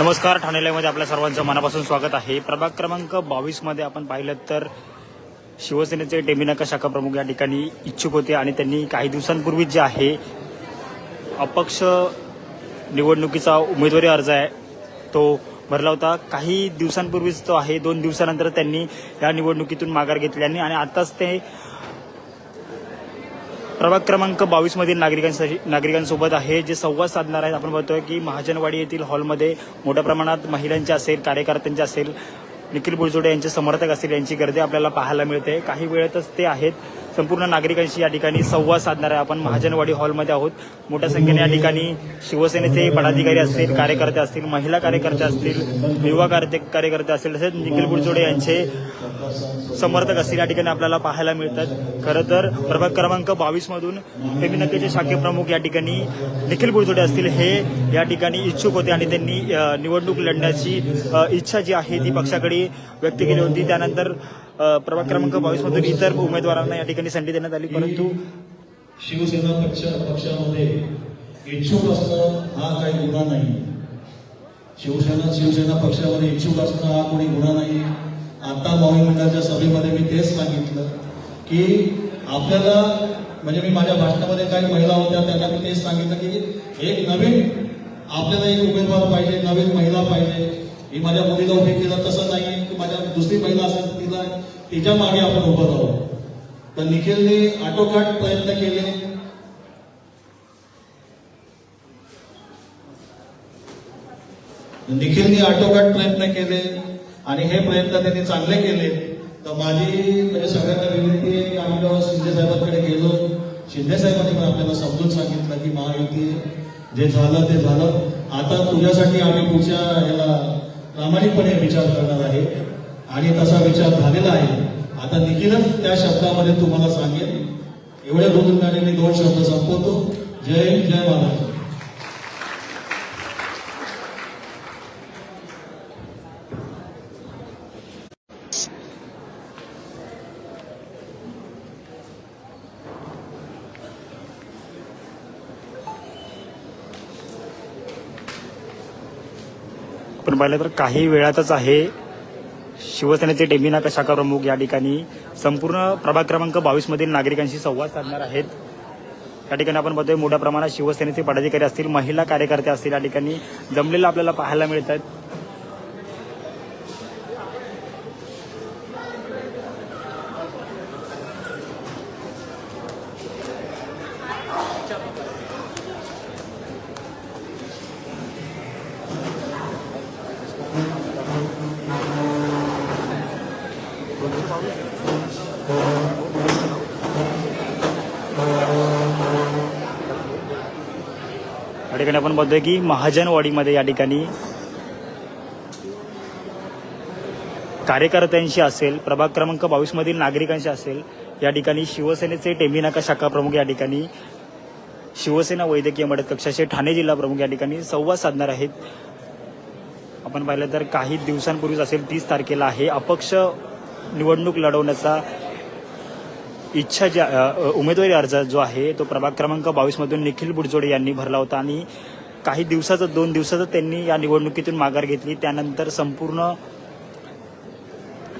नमस्कार ठाणे लाईव्हमध्ये आपल्या सर्वांचं मनापासून स्वागत आहे. प्रभाग क्रमांक बावीसमध्ये आपण पाहिलं तर शिवसेनेचे डेमिनाका शाखा प्रमुख या ठिकाणी इच्छुक होते आणि त्यांनी काही दिवसांपूर्वी जे आहे अपक्ष निवडणुकीचा उमेदवारी अर्ज आहे तो भरला होता. काही दिवसांपूर्वीच तो आहे दोन दिवसानंतर त्यांनी या निवडणुकीतून माघार घेतली आणि आणि आताच ते प्रभाग क्रमांक बावीस मधील नागरिकांसाठी नागरिकांसोबत आहे जे संवाद साधणार आहेत. आपण बघतोय की महाजनवाडी येथील हॉलमध्ये मोठ्या प्रमाणात महिलांचे असेल कार्यकर्त्यांचे असेल निखिल बुलजोडे यांचे समर्थक असतील यांची गर्दी आपल्याला पाहायला मिळते. काही वेळेतच ते आहेत. संपूर्ण नागरिकांशी या ठिकाणी संवाद साधणार आहे आपण महाजनवाडी हॉलमध्ये आहोत. मोठ्या संख्येने या ठिकाणी शिवसेनेचे पदाधिकारी असतील कार्यकर्ते असतील महिला कार्यकर्ते असतील युवा कार्य- कार्यकर्ते असतील तसेच निखिल बुलजोडे यांचे समर्थक असतील या ठिकाणी आपल्याला पाहायला मिळतात. खरं तर प्रभाग क्रमांक बावीस मधून फेमिनकेचे शाखे प्रमुख या ठिकाणी निखिल बुलजोडे असतील हे या ठिकाणी इच्छुक होते आणि त्यांनी निवडणूक लढण्याची इच्छा जी आहे ती पक्षाकडे व्यक्त केली होती. त्यानंतर प्रभाग क्रमांक बावीस मधून इतर उमेदवारांना या ठिकाणी संधी देण्यात आली परंतु शिवसेना पक्ष पक्षामध्ये इच्छुक असणं हा काही गुन्हा नाही. शिवसेना शिवसेना पक्षामध्ये इच्छुक असणं हा कोणी गुन्हा नाही. आता मंडळाच्या सभेमध्ये मी तेच सांगितलं की आपल्याला म्हणजे मी माझ्या भाषणामध्ये काही महिला होत्या त्यांना मी तेच सांगितलं की एक नवीन आपल्याला एक उमेदवार पाहिजे नवीन महिला पाहिजे. ही माझ्या मुलीला उभी केलं तसं नाही की माझ्या दुसरी महिला असेल तिला तिच्यामागे आपण उभं राहू. तर निखिलने आटोकाट प्रयत्न केले. निखिलने आटोकाट प्रयत्न केले आणि हे प्रयत्न त्यांनी चांगले केले. तर माझी म्हणजे सगळ्यांना विनंती आहे की आम्ही जेव्हा शिंदे साहेबांकडे गेलो शिंदे साहेबांनी पण आपल्याला समजून सांगितलं की महायुती जे झालं ते झालं. आता तुझ्यासाठी आम्ही पुढच्या ह्याला प्रामाणिकपणे विचार करणार आहे. आणि तसा विचार झालेला आहे. आता निखिलच त्या शब्दामध्ये तुम्हाला सांगेल एवढ्या भूमिकाने मी दोन शब्द संपवतो. जय हिंद, जय महाराष्ट्र पण पाहिलं तर काही वेळातच आहे. शिवसेनेचे डेमिना शाखा प्रमुख या ठिकाणी संपूर्ण प्रभाग क्रमांक बावीस मधील नागरिकांशी संवाद साधणार आहेत. या ठिकाणी आपण बघतोय मोठ्या प्रमाणात शिवसेनेचे पदाधिकारी असतील महिला कार्यकर्ते असतील या ठिकाणी जमलेलं आपल्याला पाहायला मिळत आहेत आपण बघतोय की महाजनवाडीमध्ये या ठिकाणी कार्यकर्त्यांशी असेल प्रभाग क्रमांक बावीस मधील नागरिकांशी असेल या ठिकाणी शिवसेनेचे टेमिनाका शाखा प्रमुख या ठिकाणी शिवसेना वैद्यकीय मदत कक्षाचे ठाणे जिल्हा प्रमुख या ठिकाणी संवाद साधणार आहेत. आपण पाहिलं तर काही दिवसांपूर्वीच असेल तीस तारखेला आहे. अपक्ष निवडणूक लढवण्याचा इच्छा ज्या उमेदवारी अर्ज जो आहे तो प्रभाग क्रमांक बावीस मधून निखिल बुडजोडे यांनी भरला होता आणि काही दिवसाचं दोन दिवसाचं त्यांनी या निवडणुकीतून माघार घेतली. त्यानंतर संपूर्ण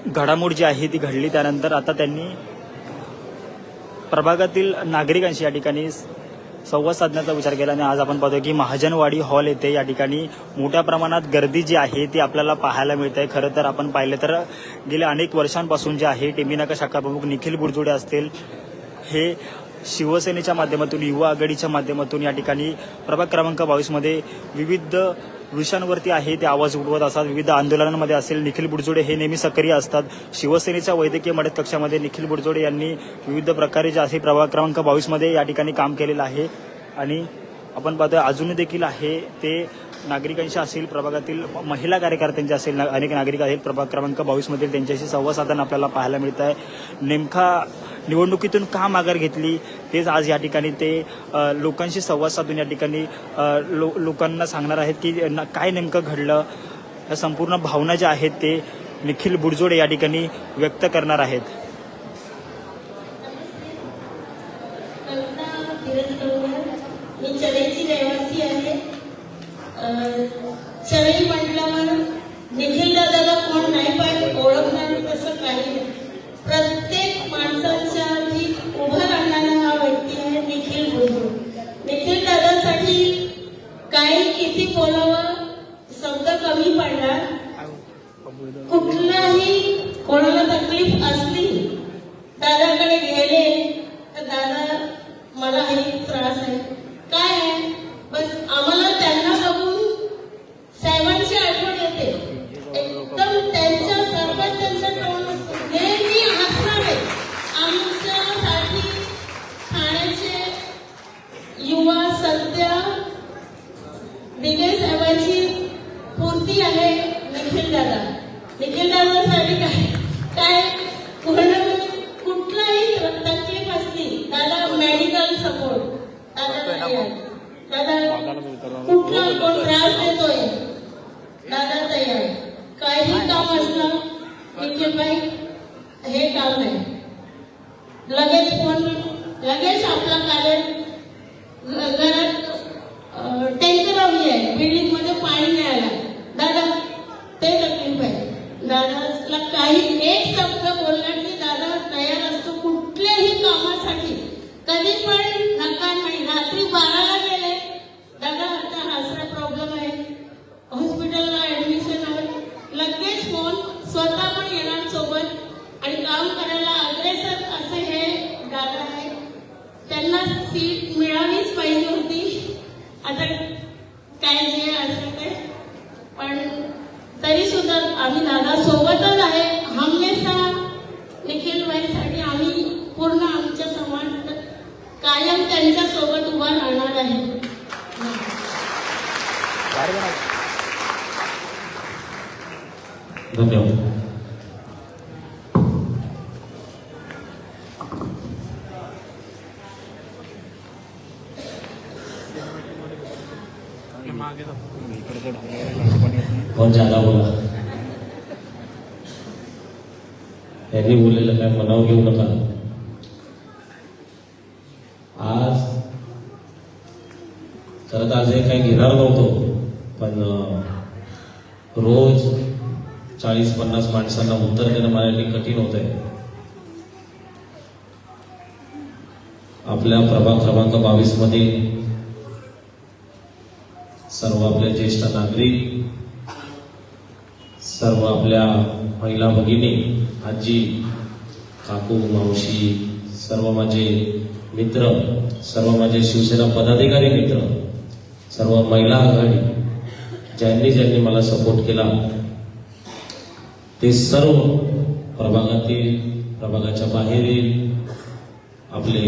घडामोड जी आहे ती घडली. त्यानंतर आता त्यांनी प्रभागातील नागरिकांशी या ठिकाणी संवाद साधण्याचा विचार केला आणि आज आपण पाहतो की महाजनवाडी हॉल येथे या ठिकाणी मोठ्या प्रमाणात गर्दी जी आहे ती आपल्याला पाहायला मिळते. खरं तर आपण पाहिलं तर गेल्या अनेक वर्षांपासून जे आहे टेमिनाका शाखा प्रमुख निखिल बुरजुडे असतील हे शिवसेनेच्या माध्यमातून युवा आघाडीच्या माध्यमातून या ठिकाणी प्रभाग क्रमांक बावीसमध्ये विविध विषयांवरती आहे ते आवाज उठवत असतात. विविध आंदोलनांमध्ये असेल. निखिल बुडजोडे हे नेहमी सक्रिय असतात. शिवसेनेच्या वैद्यकीय मदत कक्षामध्ये निखिल बुडजोडे यांनी विविध प्रकारे जे आहे प्रभाग क्रमांक बावीसमध्ये या ठिकाणी काम केलेलं आहे. आणि आपण पाहतो अजूनही देखील आहे ते नागरिकांशी असेल प्रभागातील महिला कार्यकर्त्यांचे असेल ना- अनेक नागरिक आहेत. प्रभाग क्रमांक बावीसमधील त्यांच्याशी संवाद साधन आपल्याला पाहायला मिळत आहे नेमका निवडणुकीतून का माघार घेतली? तेच आज या ठिकाणी ते लोकांशी संवाद साधून या ठिकाणी लो लोकांना सांगणार आहेत की काय नेमकं घडलं? या संपूर्ण भावना ज्या आहेत ते निखिल बुडजोडे या ठिकाणी व्यक्त करणार आहेत. त्यांना सीट मिळालीच पाहिजे होती आता काय जे असेल ते पण तरी सुद्धा आम्ही दादा सोबतच आहे हमेशा निखिल भाईसाठी आम्ही पूर्ण आमच्या समाज कायम त्यांच्यासोबत उभा राहणार आहे धन्यवाद कोण ज्यादा बोला यांनी बोललेलं काय मनावर घेऊ नका आज खरं तर आज हे काही घेणार नव्हतो पण रोज चाळीस पन्नास माणसांना उत्तर देणं माझ्यासाठी कठीण होत आहे आपल्या प्रभाग क्रमांक बावीसमध्ये सर्व आपल्या ज्येष्ठ नागरिक सर्व आपल्या महिला भगिनी आजी काकू मावशी सर्व माझे मित्र सर्व माझे शिवसेना पदाधिकारी मित्र सर्व महिला आघाडी ज्यांनी ज्यांनी मला सपोर्ट केला ते सर्व प्रभागातील प्रभागाच्या बाहेरील आपले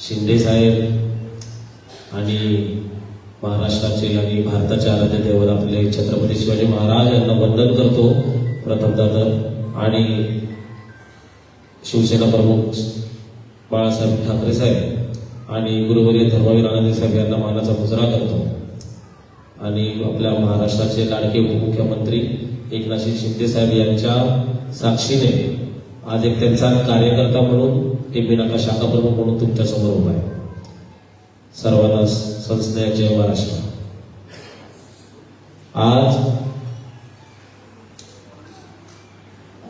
शिंदे साहेब आणि महाराष्ट्राचे आणि भारताचे आराध्य देवर आपले छत्रपती शिवाजी महाराज यांना वंदन करतो प्रथमदा तर. आणि शिवसेना प्रमुख बाळासाहेब ठाकरे साहेब आणि गुरुवर्य धर्मवीर आनंदी साहेब यांना मानाचा मुजरा करतो. आणि आपल्या महाराष्ट्राचे लाडके उपमुख्यमंत्री एकनाथजी शिंदे साहेब यांच्या साक्षीने आज एक त्यांचा कार्यकर्ता म्हणून टिंबी नाका शाखा प्रमुख म्हणून तुमच्यासमोर उभा आहे. सर्वांना संस्नेह जय महाराष्ट्र. आज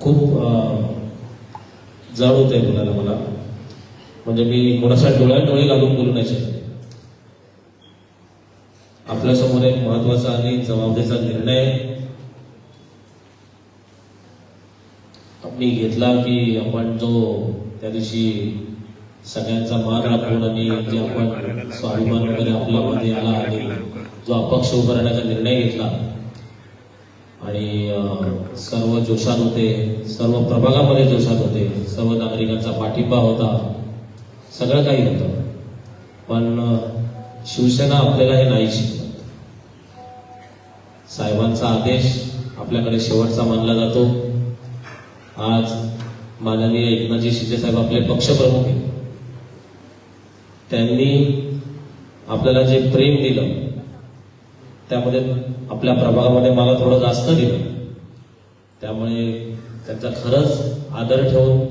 खूप जाणवत जड होत आहे मुलाला मला. म्हणजे मी कोणासाठी डोळ्यात डोळे घालून बोलू नाही आपल्यासमोर एक महत्त्वाचा आणि जबाबदारीचा निर्णय मी घेतला की आपण जो त्या दिवशी सगळ्यांचा मान राखून आणि जे आपण स्वाभिमान वगैरे आपल्यामध्ये आला आणि जो अपक्ष उभा राहण्याचा निर्णय घेतला. आणि सर्व जोशात होते सर्व प्रभागामध्ये जोशात होते सर्व नागरिकांचा पाठिंबा होता सगळं काही होतं. पण शिवसेना आपल्याला हे नाही शिकवत. साहेबांचा आदेश आपल्याकडे शेवटचा मानला जातो. आज माननीय एकनाथजी शिंदे साहेब आपले पक्षप्रमुख आहेत. त्यांनी आपल्याला जे प्रेम दिलं त्यामध्ये आपल्या प्रभागामध्ये मला थोडं जास्त दिलं. त्यामुळे त्यांचा खरंच आदर ठेवून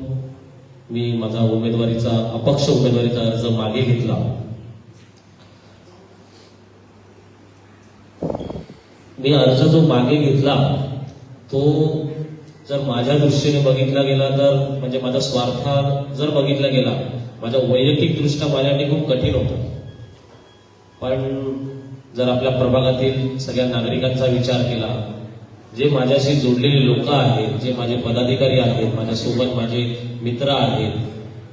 मी माझा उमेदवारीचा अपक्ष उमेदवारीचा अर्ज मागे घेतला. मी अर्ज जो मागे घेतला तो जर माझ्या दृष्टीने बघितला गेला तर म्हणजे माझा स्वार्थ जर बघितला गेला माझ्या वैयक्तिक दृष्ट्या माझ्यासाठी खूप कठीण होतं. पण जर आपल्या प्रभागातील सगळ्या नागरिकांचा विचार केला जे माझ्याशी जोडलेले लोक आहेत जे माझे पदाधिकारी आहेत माझ्यासोबत माझे मित्र आहेत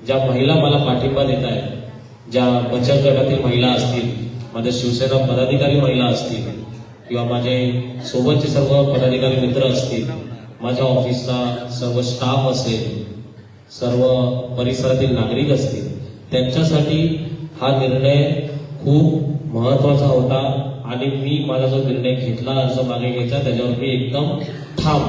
ज्या महिला मला पाठिंबा देत आहेत ज्या बचत गटातील महिला असतील माझ्या शिवसेना पदाधिकारी महिला असतील किंवा माझे सोबतचे सर्व पदाधिकारी मित्र असतील माझ्या ऑफिसचा सर्व स्टाफ असेल सर्व परिसरातील नागरिक असतील त्यांच्यासाठी हा निर्णय खूप महत्त्वाचा होता आणि मी माझा जो निर्णय घेतला अर्ज मागे घ्यायचा त्याच्यावर मी एकदम ठाम.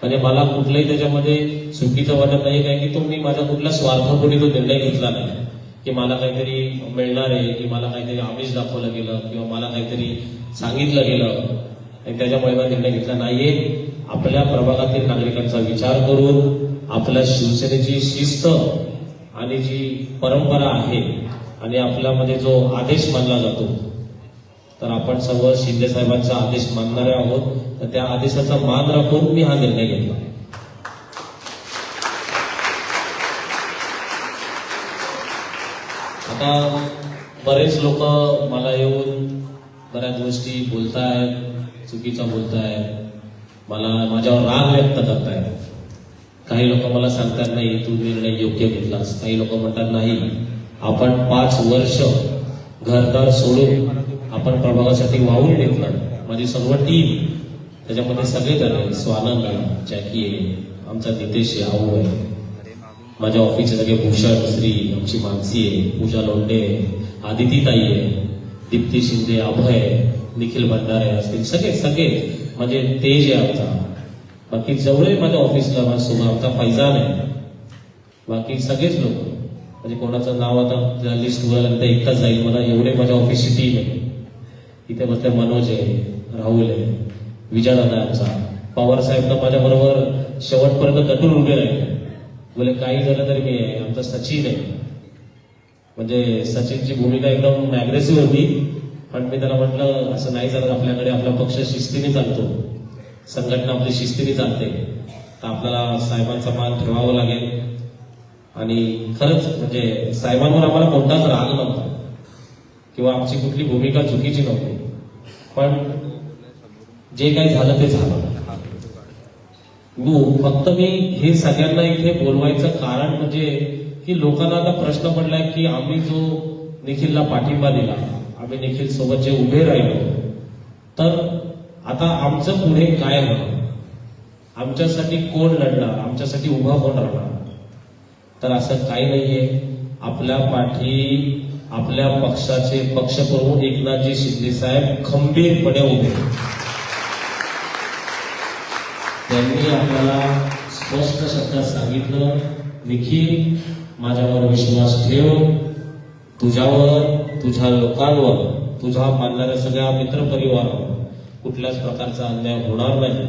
म्हणजे मला कुठलंही त्याच्यामध्ये चुकीचं वाटत नाही कारण की तो मी माझ्या कुठल्या स्वार्थापोटी तो निर्णय घेतला नाही. की मला काहीतरी मिळणार आहे की मला काहीतरी आमिष दाखवलं गेलं किंवा मला काहीतरी सांगितलं गेलं आणि त्याच्यामुळे मला निर्णय घेतला नाहीये. आपल्या प्रभागातील नागरिकांचा विचार करून आपल्या शिवसेनेची शिस्त आणि जी परंपरा आहे आणि आपल्यामध्ये जो आदेश मानला जातो तर आपण सर्व शिंदे साहेबांचा आदेश मानणारे आहोत. तर त्या आदेशाचा मान राखून मी हा निर्णय घेतला. आता बरेच लोक मला येऊन बऱ्याच गोष्टी बोलतायत चुकीचं बोलतायत. मला माझ्यावर राग व्यक्त करतायत. काही लोक मला सांगतात नाही तू निर्णय योग्य घेतलास. काही लोक म्हणतात नाही आपण पाच वर्ष घरदार सोडून आपण प्रभागासाठी वाहून घेतलं. माझी सर्व टीम त्याच्यामध्ये सगळे जण स्वानंद आहे जॅकी आहे आमचा नितेश आहे माझ्या ऑफिसचे सगळे भूषण श्री आमची मानसी आहे पूजा लोंढे आहे आदिती ताई आहे दीप्ती शिंदे अभय निखिल भंडारे असतील सगळे सगळे. म्हणजे तेज आहे आमचा. बाकी जेवढे माझ्या ऑफिसला माझ्यासोबत आमचा फैजान आहे. बाकी सगळेच लोक. म्हणजे कोणाचं नाव आता लिस्ट उघडल्यानंतर एकटाच जाईल मला एवढे माझ्या ऑफिसची टीम आहे. इथे बसले मनोज आहे राहुल आहे विजयदादा आहे आमचा. पवार साहेब तर माझ्या बरोबर शेवटपर्यंत दटून उभे राहिले. बोले काही झालं तरी मी आहे. आमचा सचिन आहे. म्हणजे सचिनची भूमिका एकदम अग्रेसिव्ह होती पण मी त्याला म्हटलं असं नाही झालं आपल्याकडे आपला पक्ष शिस्तीने चालतो. संघटना आपली शिस्तीने चालते. तर आपल्याला साहेबांचा मान ठेवावा लागेल. आणि खरंच म्हणजे साहेबांवर आम्हाला कोणताच राग नव्हता. किंवा आमची कुठली भूमिका चुकीची नव्हती. पण जे काही झालं ते झालं. हो, फक्त मी हे सगळ्यांना इथे बोलवायचं कारण म्हणजे की लोकांना आता प्रश्न पडलाय की आम्ही जो निखिलला पाठिंबा दिला आम्ही निखिल सोबत जे उभे राहिलो तर आता आमचं पुढे काय होणार? आमच्यासाठी कोण लढणार? आमच्यासाठी उभा कोण राहणार? तर असं काही नाहीये. आपल्या पाठी आपल्या पक्षाचे पक्षप्रमुख एकनाथजी शिंदे साहेब खंबीरपणे उभे त्यांनी आपल्याला स्पष्ट शब्दात सांगितलं निखिल माझ्यावर विश्वास ठेव. तुझ्यावर तुझ्या लोकांवर तुझ्या मानणाऱ्या सगळ्या मित्रपरिवारावर कुठल्याच प्रकारचा अन्याय होणार नाही.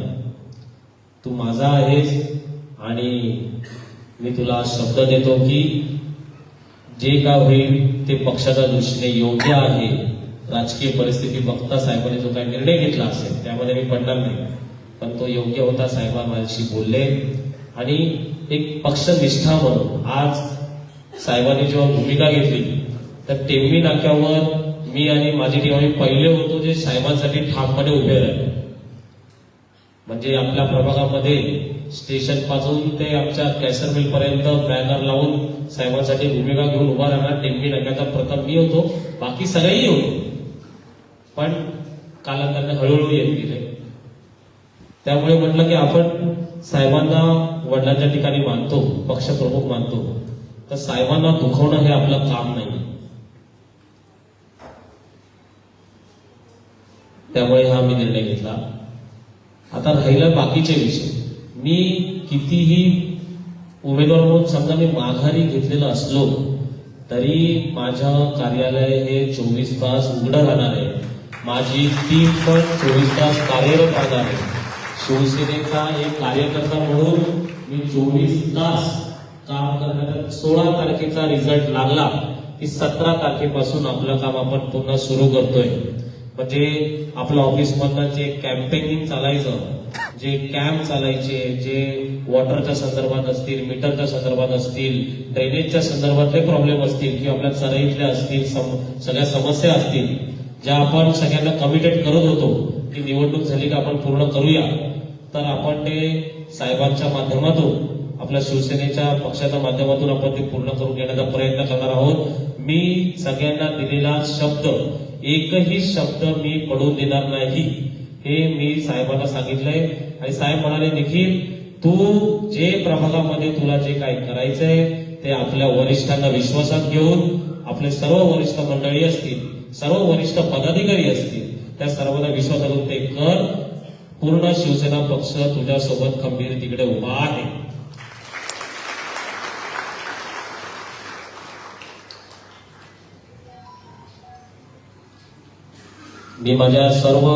तू माझा आहेस आणि मी तुला शब्द देतो की जे काय होईल ते पक्षाच्या दृष्टीने योग्य आहे. राजकीय परिस्थिती बघता साहेबांनी जो काही निर्णय घेतला असेल त्यामध्ये मी पडणार नाही. पण तो योग्य होता साहेबा माझ्याशी बोलले. आणि एक पक्षनिष्ठा म्हणून आज साहेबांनी जेव्हा भूमिका घेतली तर टेंबी नाक्यावर मी आणि माझी टीम आम्ही पहिले होतो जे साहेबांसाठी ठामपणे उभे राहिले. म्हणजे आपल्या प्रभागामध्ये स्टेशनपासून ते आमच्या कॅसर मिल पर्यंत बॅनर लावून साहेबांसाठी भूमिका घेऊन उभा राहणार टेंबी नाक्याचा प्रथम मी होतो. बाकी सगळेही होतो. पण कालांतराने हळूहळू येत गेले. त्यामुळे म्हटलं की आपण साहेबांना वडिलांच्या ठिकाणी मानतो पक्षप्रमुख मानतो. तर साहेबांना दुखवणं हे आपलं काम नाही. त्यामुळे हा मी निर्णय घेतला. आता राहिलं बाकीचे विषय. मी कितीही उमेदवार म्हणून समजा मी माघारी घेतलेलं असलो तरी माझ्या कार्यालय हे चोवीस तास उघडं राहणार आहे. माझी टीम पण चोवीस तास कार्यरत राहणार आहे. शिवसेनेचा एक कार्यकर्ता म्हणून मी चोवीस तास काम करण्याचा सोळा तारखेचा रिझल्ट लागला की सतरा तारखेपासून आपलं काम आपण पुन्हा सुरू करतोय. म्हणजे आपलं ऑफिसमधनं जे कॅम्पेनिंग चालायचं जे कॅम्प चालायचे जे वॉटरच्या संदर्भात असतील मीटरच्या संदर्भात असतील ड्रेनेजच्या संदर्भातले प्रॉब्लेम असतील किंवा आपल्या चराईतल्या असतील सम- सगळ्या समस्या असतील ज्या आपण सगळ्यांना कमिटेड करत होतो की निवडणूक झाली की आपण पूर्ण करूया. तर आपण ते साहेबांच्या माध्यमातून आपल्या शिवसेनेच्या पक्षाच्या माध्यमातून आपण ते पूर्ण करून घेण्याचा प्रयत्न करणार आहोत. मी सगळ्यांना दिलेला शब्द एकही शब्द मी पडून देणार नाही हे मी साहेबांना सांगितलंय. आणि साहेब म्हणाले निखिल तू जे प्रभागामध्ये तुला जे काही करायचंय ते आपल्या वरिष्ठांना विश्वासात घेऊन आपले सर्व वरिष्ठ मंडळी असतील सर्व वरिष्ठ पदाधिकारी असतील त्या सर्वांना विश्वासातून घेऊन ते कर. पूर्ण शिवसेना पक्ष तुझ्यासोबत खंबीर तिकडे उभा आहे. मी माझ्या सर्व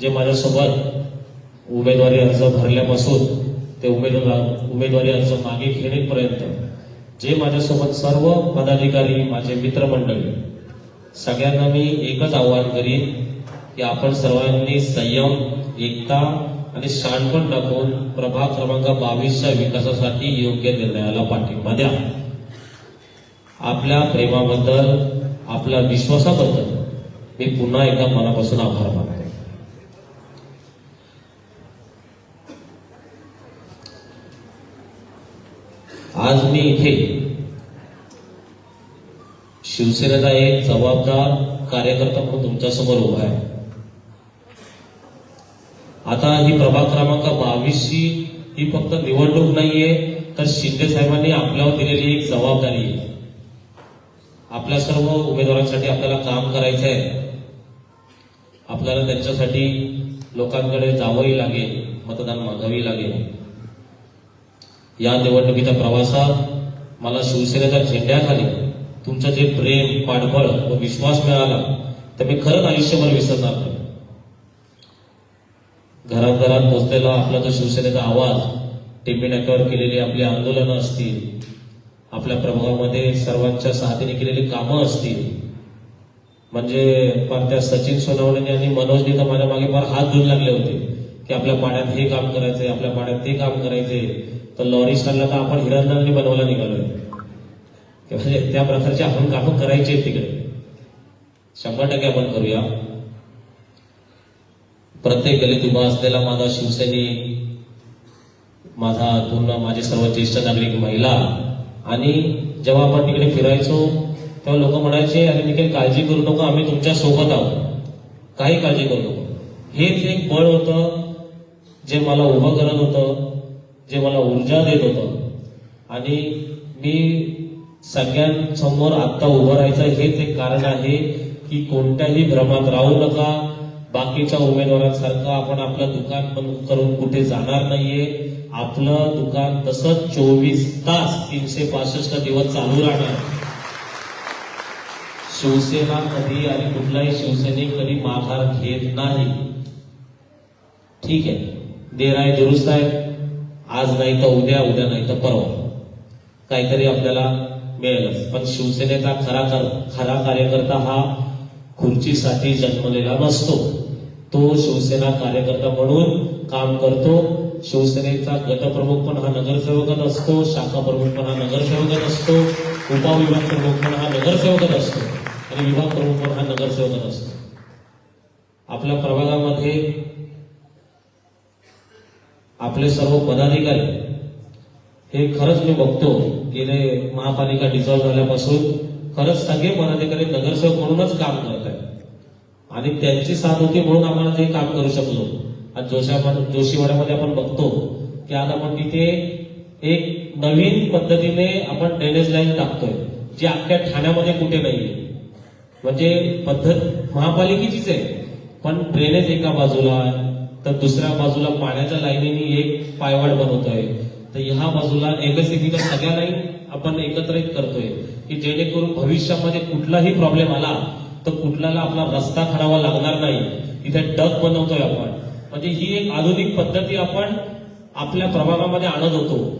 जे माझ्यासोबत उमेदवारी अर्ज भरल्यापासून ते उमेदवार उमेदवारी अर्ज मागे घेणेपर्यंत जे माझ्यासोबत सर्व पदाधिकारी माझे मित्रमंडळी सगळ्यांना मी एकच आव्हान करीन की आपण सर्वांनी संयम एकता आणि शाणपण दाखवून प्रभाग क्रमांक बावीसच्या विकासासाठी योग्य निर्णयाला पाठिंबा द्या. आपल्या प्रेमाबद्दल आपल्या विश्वासाबद्दल मी पुन्हा एकदा मनापासून आभार मानतो. आज मी इथे शिवसेनेचा एक जबाबदार कार्यकर्ता म्हणून तुमच्यासमोर उभा आहे. आता ही प्रभाग क्रमांक बावीसची ही फक्त निवडणूक नाहीये तर शिंदे साहेबांनी आपल्यावर दिलेली एक जबाबदारी आहे. आपल्या सर्व उमेदवारांसाठी आपल्याला काम करायचं आहे. आपल्याला त्यांच्यासाठी लोकांकडे जावंही लागेल मतदान मागावी लागेल. या निवडणुकीच्या प्रवासात मला शिवसेनेच्या झेंड्याखाली तुमचं जे प्रेम पाठबळ व विश्वास मिळाला तर मी खरंच आयुष्यभर विसरणार घराघरात घरात घरात पोचलेला आपला जो शिवसेनेचा आवाज टिंबी नाक्यावर केलेली आपली आंदोलनं असतील आपल्या प्रभावामध्ये सर्वांच्या साथीने केलेली कामं असतील म्हणजे पण त्या सचिन सोनवणे आणि मनोज तर माझ्या मागे फार हात धुवून लागले होते की आपल्या पाण्यात हे काम करायचंय आपल्या पाण्यात ते काम करायचंय तर लॉरी स्टँडला तर आपण हिरंदांनी बनवायला निघालोय. म्हणजे त्या प्रकारचे आपण कामं करायची आहेत तिकडे. शंभर टक्के आपण करूया. प्रत्येक गलीत उभा असलेला माझा शिवसैनिक माझा पूर्ण माझे सर्व ज्येष्ठ नागरिक महिला आणि जेव्हा आपण तिकडे फिरायचो तेव्हा लोक म्हणायचे अरे निखिल काळजी करू नको आम्ही तुमच्यासोबत आहोत. काही काळजी करू नको. हेच एक बळ होतं जे मला उभं करत होतं जे मला ऊर्जा देत होतं. आणि मी सगळ्यांसमोर आत्ता उभं राहायचं हेच एक कारण आहे की कोणत्याही भ्रमात राहू नका बाकीच्या उमेदवारांसारखं आपण आपलं दुकान बंद करून कुठे जाणार नाहीये. आपलं दुकान तसंच चोवीस तास तीनशे पासष्ट दिवस चालू राहणार. शिवसेना कधी आणि कुठलाही शिवसैनिक कधी माघार घेत नाही. ठीक आहे. देर आहे दुरुस्त आहे. आज नाही तर उद्या उद्या नाही तर परवा. काहीतरी आपल्याला मिळेलच. पण शिवसेनेचा खरा कर- खरा कार्यकर्ता हा खुर्चीसाठी जन्मलेला नसतो. तो शिवसेना कार्यकर्ता म्हणून काम करतो. शिवसेनेचा गटप्रमुख पण हा नगरसेवकच असतो. शाखा प्रमुख पण हा नगरसेवकच असतो. उपविभाग प्रमुख पण हा नगरसेवकच असतो. आणि विभाग प्रमुख पण हा नगरसेवकच असतो. आपल्या प्रभागामध्ये आपले सर्व पदाधिकारी हे खरंच मी बघतो. गेले महापालिका डिझॉल्व्ह झाल्यापासून खरंच सगळे पदाधिकारी नगरसेवक म्हणूनच काम करत आहेत आणि त्यांची साथ होती म्हणून आम्हाला ते काम करू शकलो. आज जोशा जोशीवाड्यामध्ये आपण बघतो की आज आपण तिथे एक नवीन पद्धतीने आपण ड्रेनेज लाईन टाकतोय जी अख्ख्या ठाण्यामध्ये कुठे नाहीये. म्हणजे पद्धत महापालिकेचीच आहे. पण ड्रेनेज एका बाजूला आहे, तर दुसऱ्या बाजूला पाण्याच्या लाईनीने एक पायवाट बनवतोय. तर ह्या बाजूला एकच सगळ्यांनाही सगळ्या लाईन आपण एकत्रित करतोय की जेणेकरून भविष्यामध्ये कुठलाही प्रॉब्लेम आला तर कुठल्याला आपला रस्ता खरावा लागणार नाही. तिथे डग बनवतोय आपण. म्हणजे ही एक आधुनिक पद्धती आपण आपल्या प्रभागामध्ये आणत होतो.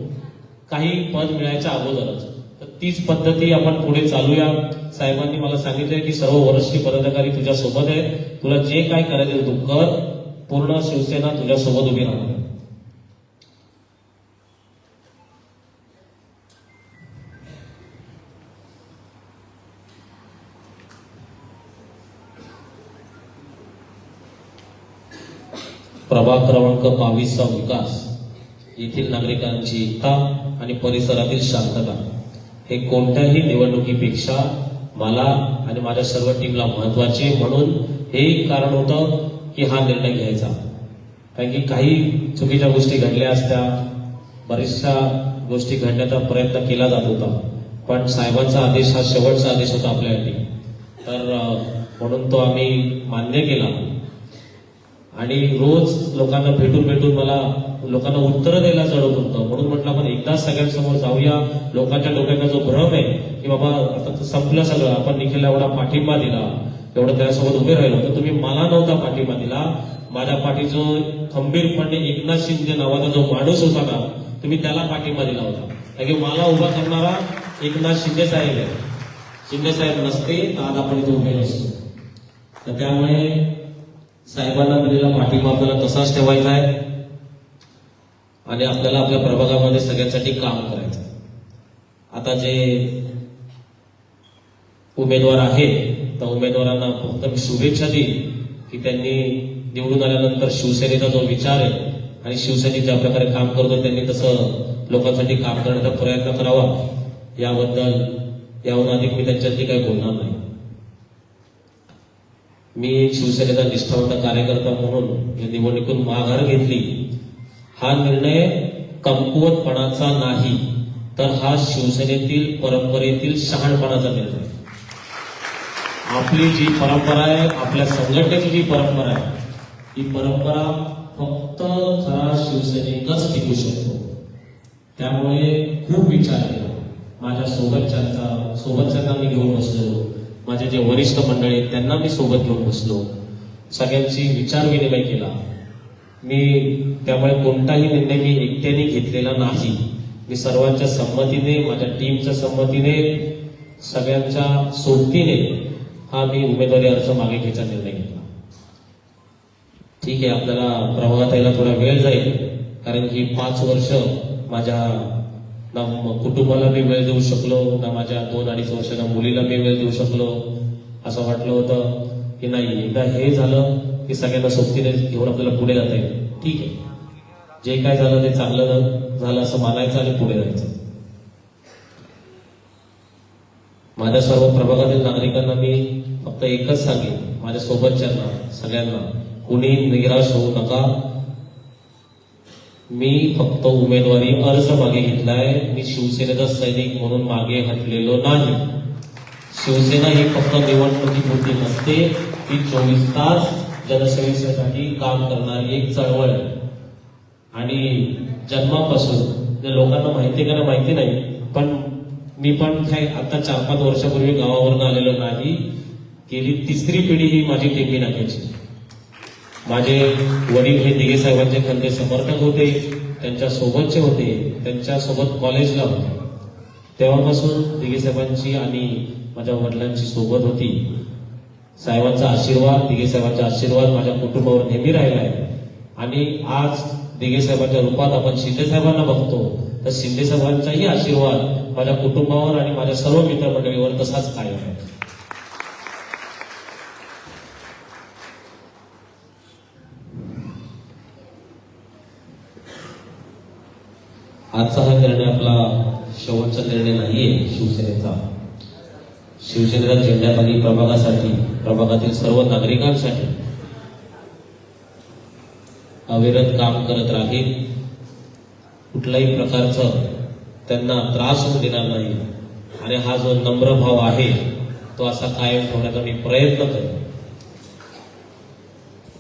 काही पद मिळायच्या अगोदरच. तर तीच पद्धती आपण पुढे चालूया. साहेबांनी मला सांगितलंय की सर्व वरिष्ठ पदाधिकारी तुझ्या सोबत आहे तुला जे काय करायचं तू कर. पूर्ण शिवसेना तुझ्यासोबत उभी राहणार. प्रभाग क्रमांक बावीसचा विकास. येथील नागरिकांची एकता आणि परिसरातील शांतता. हे कोणत्याही निवडणुकीपेक्षा मला आणि माझ्या सर्व टीमला महत्त्वाचे म्हणून हे एक कारण होतं की हा निर्णय घ्यायचा. कारण की काही चुकीच्या गोष्टी घडल्या असत्या. बऱ्याचशा गोष्टी घडण्याचा प्रयत्न केला जात होता. पण साहेबांचा आदेश हा शेवटचा आदेश होता आपल्यासाठी तर म्हणून तो आम्ही मान्य केला. आणि रोज लोकांना भेटून भेटून मला लोकांना उत्तरं द्यायला चढत होतं म्हणून म्हटलं आपण एकदाच सगळ्यांसमोर जाऊया. लोकांच्या डोक्याचा जो भ्रम आहे की बाबा आता तर संपलं सगळं. आपण निखिलला एवढा पाठिंबा दिला. एवढं त्यासोबत उभे राहिलो. तर तुम्ही मला नव्हता पाठिंबा दिला. माझ्या पाठीचं खंबीरपणे एकनाथ शिंदे नावाचा जो माणूस होता ना तुम्ही त्याला पाठिंबा दिला होता. कारण मला उभा करणारा एकनाथ शिंदे साहेब आहे. शिंदे साहेब नसते तर आज आपण इथे उभे नसतो. तर त्यामुळे साहेबांना दिलेला पाठिंबा आपल्याला तसाच ठेवायचा आहे. आणि आपल्याला आपल्या प्रभागामध्ये सगळ्यांसाठी काम करायचं आता जे उमेदवार आहेत त्या उमेदवारांना फक्त मी शुभेच्छा देईन की त्यांनी निवडून आल्यानंतर शिवसेनेचा जो विचार आहे आणि शिवसेने ज्या प्रकारे काम करतो त्यांनी तसं लोकांसाठी काम करण्याचा प्रयत्न करावा. याबद्दल याहून अधिक मी त्यांच्यासाठी काही बोलणार नाही. मी शिवसेनेचा निष्ठावंत कार्यकर्ता म्हणून या निवडणुकीतून माघार घेतली. हा निर्णय कमकुवतपणाचा नाही तर हा शिवसेनेतील परंपरेतील शहाणपणाचा निर्णय. आपली जी परंपरा आहे आपल्या संघटनेची जी परंपरा आहे ही परंपरा फक्त खरा शिवसैनिकच टिकू शकतो. त्यामुळे खूप विचार केला. माझ्या सोबतच्यांचा सोबतच्यांना मी घेऊन बसलो माझे जे वरिष्ठ मंडळी आहेत त्यांना मी सोबत घेऊन बसलो. सगळ्यांशी विचार विनिमय केला. मी त्यामुळे कोणताही निर्णय मी एकट्याने घेतलेला नाही. मी सर्वांच्या संमतीने माझ्या टीमच्या संमतीने सगळ्यांच्या सोबतीने हा मी उमेदवारी अर्ज मागे घ्यायचा निर्णय घेतला. ठीक आहे आपल्याला प्रवाहात यायला थोडा वेळ जाईल कारण की पाच वर्ष माझ्या ना कुटुंबाला मी वेळ देऊ शकलो ना माझ्या दोन अडीच वर्षाच्या मुलीला मी वेळ देऊ शकलो. असं वाटलं होतं की नाही एकदा हे झालं की सगळ्यांना सोबतीने घेऊन आपल्याला पुढे जाता येईल. ठीक आहे. जे काय झालं ते चांगलं झालं- झालं असं मानायचं आणि पुढे जायचं. माझ्या सर्व प्रभागातील नागरिकांना मी फक्त एकच सांगेन. माझ्या सोबतच्यांना सगळ्यांना कुणी निराश होऊ नका. मी फक्त उमेदवारी अर्ज मागे घेतलाय. मी शिवसेनेचा सैनिक म्हणून मागे हटलेलो नाही. शिवसेना ही फक्त निवडणुकीपुरती नसते ती चोवीस तास जनसेवेसाठी काम करणारी एक चळवळ. आहे आणि जन्मापासून लोकांना माहिती का माहिती नाही पण मी पण काय आता चार पाच वर्षापूर्वी गावावरून आलेलो नाही. गेली तिसरी पिढी ही माझी टेंबी नाक्याची माझे वडील हे दिघे साहेबांचे खंदे समर्थक होते त्यांच्या सोबतचे होते त्यांच्यासोबत कॉलेजला होते. तेव्हापासून दिघे साहेबांची आणि माझ्या वडिलांची सोबत होती. साहेबांचा आशीर्वाद दिघे साहेबांचा आशीर्वाद माझ्या कुटुंबावर नेहमी राहिला आहे. आणि आज दिघे साहेबांच्या रूपात आपण शिंदे साहेबांना बघतो तर शिंदे साहेबांचाही आशीर्वाद माझ्या कुटुंबावर आणि माझ्या सर्व मित्रमंडळीवर तसाच कायम आहे. आजचा हा निर्णय आपला शेवटचा निर्णय नाहीये शिवसेनेचा. शिवसेनेला झेंड्याखाली प्रभागासाठी प्रभागातील सर्व नागरिकांसाठी अविरत काम करत राहील. कुठल्याही प्रकारचं त्यांना त्रास होऊ देणार नाही. आणि हा जो नम्र भाव आहे तो असा कायम ठेवण्याचा मी प्रयत्न करेन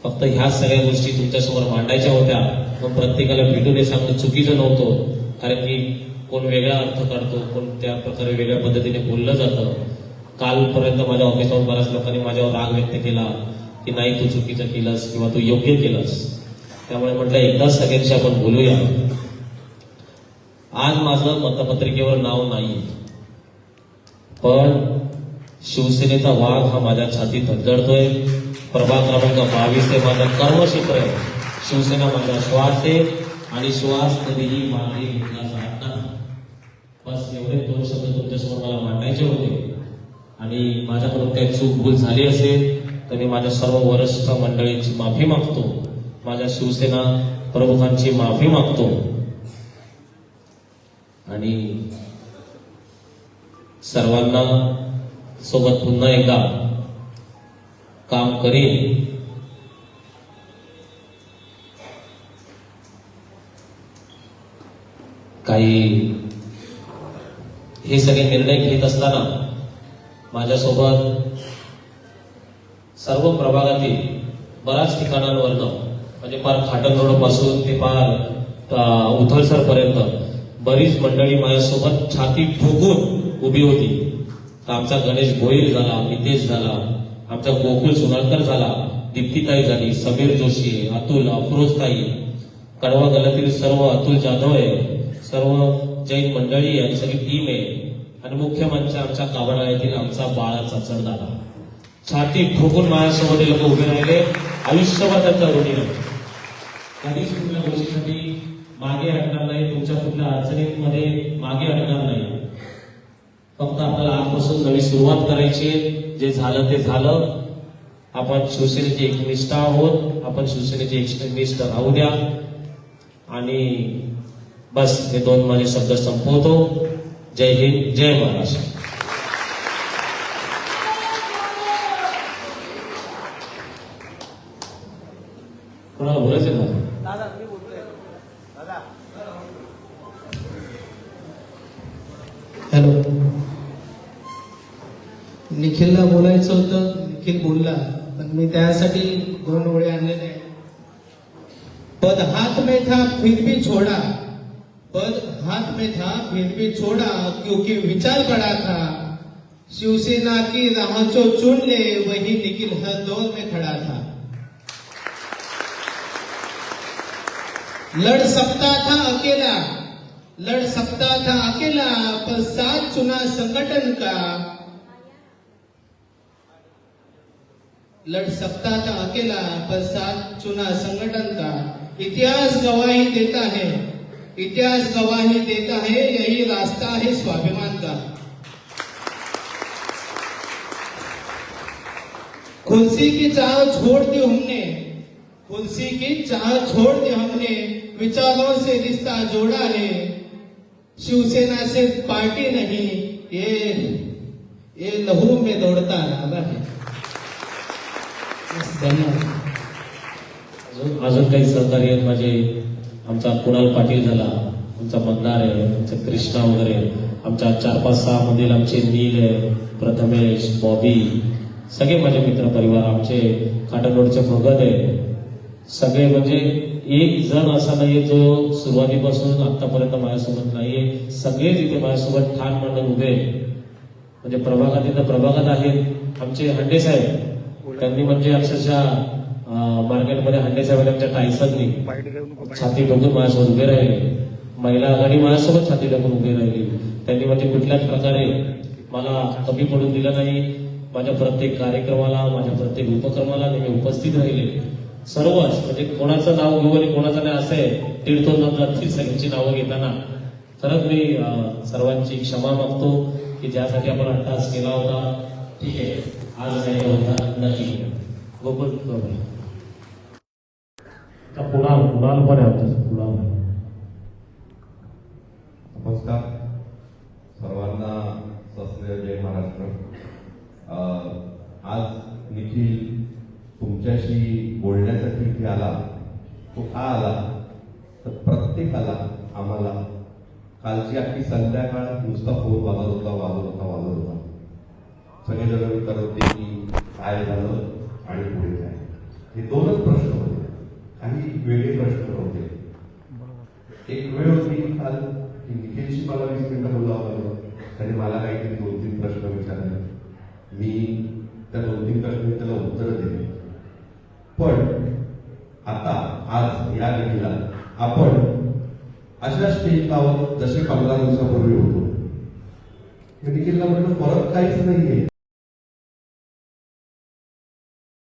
फक्त ह्या सगळ्या गोष्टी तुमच्यासमोर मांडायच्या होत्या. मग प्रत्येकाला भेटून हे सांगणं चुकीचं नव्हतं. कारण की कोण वेगळा अर्थ काढतो कोण त्या प्रकारे वेगळ्या पद्धतीने बोललं जातं. कालपर्यंत माझ्या ऑफिसवर बऱ्याच लोकांनी माझ्यावर राग व्यक्त केला की नाही तू चुकीचं केलंस किंवा तू योग्य केलंस. त्यामुळे म्हटलं एकदाच सगळ्यांशी आपण बोलूया. आज माझं मतपत्रिकेवर नाव नाही पण शिवसेनेचा वाघ हा माझ्या छातीत धडधडतोय. प्रभाग क्रमांक बावीस हे माझं कर्मक्षेत्र आहे. शिवसेना माझा श्वास आहे आणि श्वास कधीही मागे घेतला जात नाही. बस एवढे दोन शब्द तुमच्यासमोर मला मांडायचे होते. आणि माझ्याकडून काही चूक भूल झाली असेल तर मी माझ्या सर्व वरिष्ठ मंडळींची माफी मागतो. माझ्या शिवसेना प्रमुखांची माफी मागतो. आणि सर्वांना सोबत पुन्हा एकदा काम करीन. काही हे सगळे निर्णय घेत असताना माझ्यासोबत सर्व प्रभागातील बऱ्याच ठिकाणांवरनं म्हणजे फार खाटण रोड ते पार उथळसर पर्यंत बरीच मंडळी माझ्यासोबत छाती ठोकून उभी होती. तर आमचा गणेश गोयल झाला नितेश झाला आमचा गोकुल सुनाळकर झाला दीप्तीताई झाली समीर जोशी अतुल अफरोजताई कडवा गलातील सर्व अतुल जाधव आहे सर्व जैन मंडळी आणि सगळी टीम आहे. आणि मुख्य म्हणजे आमच्या कावडाळ्यातील आमचा बाळा चाचण छाती ठोकून माझ्यासमोर लोक उभे राहिले. आयुष्यभर त्यांचा ऋणी राहील. कधीच कुठल्या गोष्टीसाठी मागे हटणार नाही. तुमच्या कुठल्या अडचणींमध्ये मागे हटणार नाही. फक्त आपल्याला आजपासून नवी सुरुवात करायची आहे. जे झालं ते झालं. आपण शिवसेनेचे एकनिष्ठ आहोत. आपण शिवसेनेचे एकनिष्ठ राहू द्या. आणि बस हे दोन माझे शब्द संपवतो. जय हिंद जय महाराष्ट्र. कोणाला बोलायचं का हॅलो. निखिलला बोलायचं होतं निखिल बोलला पण मी त्यासाठी दोन ओळे आणलेले आहेत. पद हाथ में था फिर भी छोड़ा. पद हाथ में था फिर भी छोड़ा, क्योंकि विचार पड़ा था, शिवसेना की राह चुन ले, वही निखिल हर दौर में खड़ा था। लड़ सकता था अकेला, लड़ सकता था अकेला, पर साथ चुना संगठन का। लड़ सकता था अकेला, पर साथ चुना संगठन का। इतिहास गवाही देता है। इतिहास गवाही देता है, यही रास्ता है स्वाभिमान का। खुलसी की चाह छोड़ दी हमने खुलसी की चाह छोड़ दी हमने, विचारों से रिश्ता जोड़ा है, शिवसेना से पार्टी नहीं, ये ये लहू में दौड़ता नारा है। अजून काही सहकार्य माझे आमचा कुणाल पाटील झाला आमचा मंदार आहे आमचा कृष्णा वगैरे आमच्या चार पाच सहा मधील आमचे नील आहे प्रथमेश बॉबी सगळे माझे मित्र परिवार आमचे काटन रोडचे भगत आहे. सगळे म्हणजे एक जण असा नाहीये जो सुरुवातीपासून आतापर्यंत माझ्यासोबत नाहीये. सगळेच इथे माझ्यासोबत ठाण मांडून उभे म्हणजे प्रभागात इथं प्रभागात आहेत आमचे हंडे साहेब. त्यांनी म्हणजे अक्षरशः मार्केटमध्ये हंडे साहेब टायसननी छाती ठोकून माझ्यासोबत उभे राहिले. महिला आघाडी माझ्यासोबत छाती ठोकून उभी राहिली. त्यांनी म्हणजे कुठल्याच प्रकारे मला कमी पडून दिलं नाही. माझ्या प्रत्येक कार्यक्रमाला माझ्या प्रत्येक उपक्रमाला नेहमी उपस्थित राहिले. सर्वच म्हणजे कोणाचं नाव घेऊ आणि कोणाचं नाही असं आहे. तीर्थोन जातील सगळ्यांची नावं घेताना खरंच मी सर्वांची क्षमा मागतो की ज्यासाठी आपण अट्टास केला होता. ठीक आहे. आज नाही होता नक्की. गोकुळ. कुणाल कुणाल पण आहे आमच्या कुणाल नमस्कार. सर्वांना सस्नेह जय महाराष्ट्र. अं, आज निखिल तुमच्याशी बोलण्यासाठी इथे आला. तो का आला? तर प्रत्येकाला आम्हाला कालची अख्खी संध्याकाळ नुसता फोन वाजत होता वाजत होता वाजत होता. सगळेजण विचार होते की काय झालं आणि पुढे काय? हे दोनच प्रश्न होते. काही वेगळे प्रश्न नव्हते एक वेळ होती काल की निखिलशी मला वीस मिनिटं बोलावं लागलं त्याने मला काहीतरी दोन तीन प्रश्न विचारले. मी त्या दोन तीन प्रश्न त्याला उत्तर दिली. पण आता आज या घडीला आपण अशा स्टेजला आहोत जसे पंधरा दिवसापूर्वी होतो. निखिलला म्हटलं फरक काहीच नाहीये.